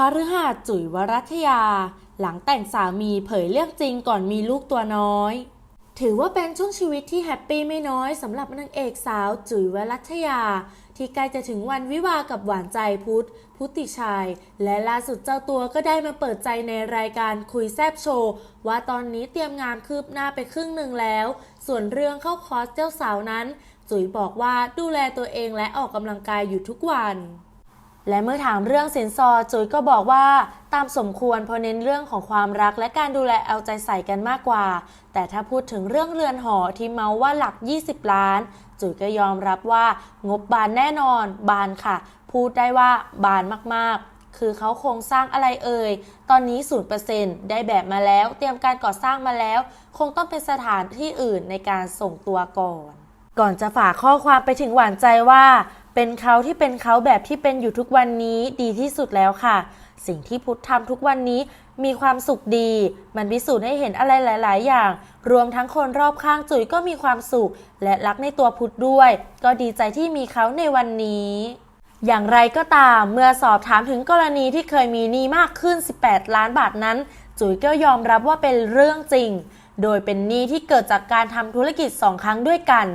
คฤหาสน์จุ๋ยวรัตยา หลังแต่งสามีเผยเรื่องจริงก่อนมีลูกตัวน้อย ถือว่าเป็นช่วงชีวิตที่แฮปปี้ไม่น้อยสำหรับนางเอกสาวจุ๋ยวรัตยา ที่ใกล้จะถึงวันวิวากับหวานใจพุทธ พุทธิชัย และล่าสุดเจ้าตัวก็ได้มาเปิดใจในรายการคุยแซบโชว์ว่าตอนนี้เตรียมงานคืบหน้าไปครึ่งหนึ่งแล้ว ส่วนเรื่องเข้าคอร์สเจ้าสาวนั้น จุ๋ยบอกว่าดูแลตัวเองและออกกำลังกายอยู่ทุกวัน และเมื่อถามเรื่องสินสอดจุ๋ยก็บอกว่าตามสมควรเพราะเน้นเรื่องของความรักและการดูแลเอาใจใส่กันมากกว่า แต่ถ้าพูดถึงเรื่องเรือนหอที่เมาว่าหลัก 20 ล้าน จุ๋ยก็ยอมรับว่างบบานแน่นอนบานค่ะ พูดได้ว่าบานมากๆ คือเขาโครงสร้างอะไรเอ่ย ตอนนี้0%ได้แบบมาแล้ว เตรียมการก่อสร้างมาแล้ว คงต้องเป็นสถานที่อื่นในการส่งตัวก่อน ก่อนจะฝากข้อความไปถึงหวานใจว่า เป็นเขาที่เป็นเขาแบบที่เป็นอยู่ทุกวันนี้ดีที่สุดแล้วค่ะ สิ่งที่พุทธทำทุกวันนี้มีความสุขดี มันพิสูจน์ให้เห็นอะไรหลาย ๆ อย่าง รวมทั้งคนรอบข้างจุ๋ยก็มีความสุข และรักในตัวพุทธด้วย ก็ดีใจที่มีเขาในวันนี้อย่างไรก็ตามเมื่อสอบถามถึงกรณีที่เคยมีหนี้มากขึ้น 18 ล้านบาทนั้น จุ๋ยก็ยอมรับว่าเป็นเรื่องจริง โดยเป็นหนี้ที่เกิดจากการทำธุรกิจ2ครั้งด้วยกัน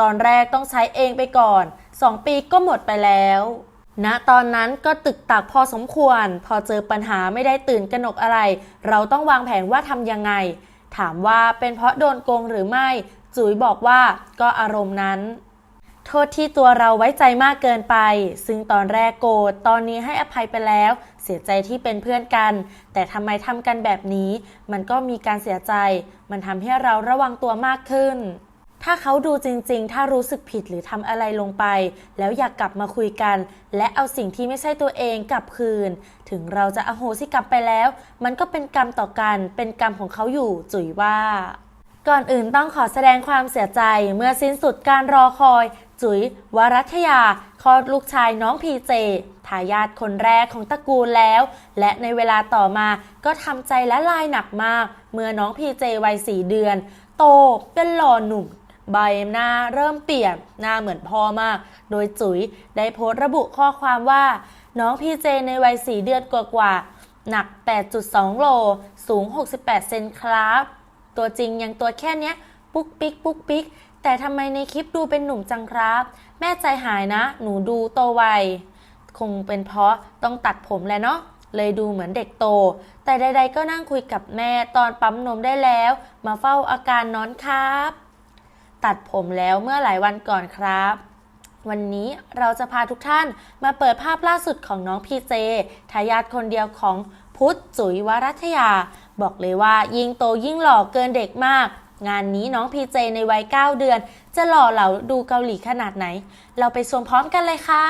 ตอนแรกต้องใช้เองไปก่อน 2ปีก็หมดไปแล้วณตอนนั้นก็ตึกตักพอสมควร พอเจอปัญหาไม่ได้ตื่นกระหนกอะไร เราต้องวางแผนว่าทำยังไง ถามว่าเป็นเพราะโดนโกงหรือไม่ จุ๋ยบอกว่าก็อารมณ์นั้น โทษที่ตัวเราไว้ใจมากเกินไป ซึ่งตอนแรกโกรธตอนนี้ให้อภัยไปแล้ว เสียใจที่เป็นเพื่อนกัน แต่ทำไมทำกันแบบนี้ มันก็มีการเสียใจ มันทำให้เราระวังตัวมากขึ้น ถ้าเขาดูจริงๆ ถ้ารู้สึกผิดหรือทำอะไรลงไป แล้วอยากกลับมาคุยกัน และเอาสิ่งที่ไม่ใช่ตัวเองกลับคืน ถึงเราจะอโหสิกรรมไปแล้ว มันก็เป็นกรรมต่อกัน เป็นกรรมของเขาอยู่จุ๋ยว่า ก่อนอื่นต้องขอแสดงความเสียใจเมื่อสิ้นสุดการรอคอย จุ๋ยวรัตยาคลอดลูกชายน้องพีเจทายาทคนแรกของตระกูลแล้ว และในเวลาต่อมาก็ทำใจและลายหนักมาก เมื่อน้องพีเจวัยสี่เดือน โตเป็นหล่อหนุ่ม ใบหน้าเริ่มเปลี่ยนหน้าเหมือนพ่อมาก โดยจุ๋ยได้โพสต์ระบุข้อความว่า น้องพีเจในวัยสี่เดือนกว่าๆหนัก 8.2 โล สูง 68 เซนครับ ตัวจริงยังตัวแค่เนี้ย ปุ๊กปิ๊กปุ๊กปิ๊กแต่ทำไมในคลิปดูเป็นหนุ่มจังครับ แม่ใจหายนะ หนูดูโตไวคงเป็นเพราะต้องตัดผมแหล้วเนาะเลยดูเหมือนเด็กโต แต่ใดๆก็นั่งคุยกับแม่ตอนปั๊มนมได้แล้ว มาเฝ้าอาการนอนครับ ตัดผมแล้วเมื่อหลายวันก่อนครับ วันนี้เราจะพาทุกท่านมาเปิดภาพล่าสุดของน้องพีเจทายาทคนเดียวของพุทธจุ๋ยวรัตยา บอกเลยว่ายิ่งโตยิ่งหล่อเกินเด็กมาก งานนี้น้องพีเจในวัย 9 เดือน จะหล่อเหลาดูเกาหลีขนาดไหน เราไปชมพร้อมกันเลยค่ะ